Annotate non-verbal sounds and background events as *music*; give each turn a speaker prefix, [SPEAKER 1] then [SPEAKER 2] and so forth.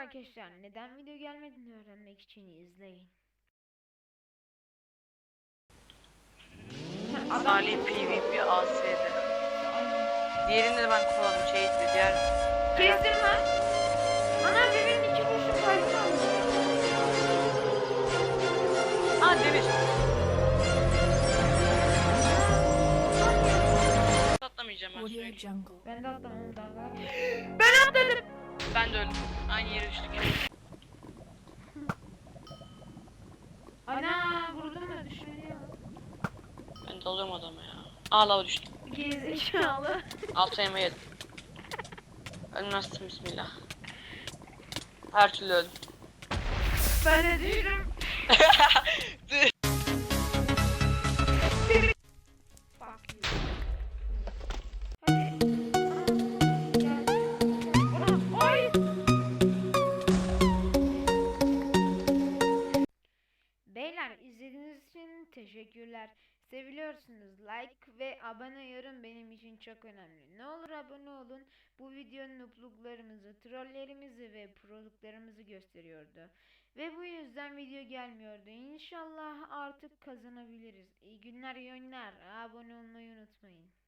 [SPEAKER 1] arkadaşlar. Neden video gelmediğini öğrenmek için izleyin.
[SPEAKER 2] Salih PvP AS'de. Diğerini de ben kullandım. Şey diğer
[SPEAKER 1] Kestim lan. Ana bebeğin iki kurşun kalbini aldı.
[SPEAKER 2] Aa demir. Atlamayacağım ben.
[SPEAKER 1] Ben de atlamam daha. Ben atladım.
[SPEAKER 2] Ben de öldüm. Aynı yere düştük.
[SPEAKER 1] Ana vurdum da düşmedi ya.
[SPEAKER 2] Ben de olurum adama ya. Aa lava düştüm.
[SPEAKER 1] Gerizekalı.
[SPEAKER 2] Altı yeme yedim. Ölmezsin bismillah. Her türlü öldüm.
[SPEAKER 1] ben de düştüm. *laughs* teşekkürler. Seviliyorsunuz. Like ve abone yorum benim için çok önemli. Ne olur abone olun. Bu videonun nupluklarımızı, trollerimizi ve proluklarımızı gösteriyordu. Ve bu yüzden video gelmiyordu. İnşallah artık kazanabiliriz. İyi günler, iyi oyunlar. Abone olmayı unutmayın.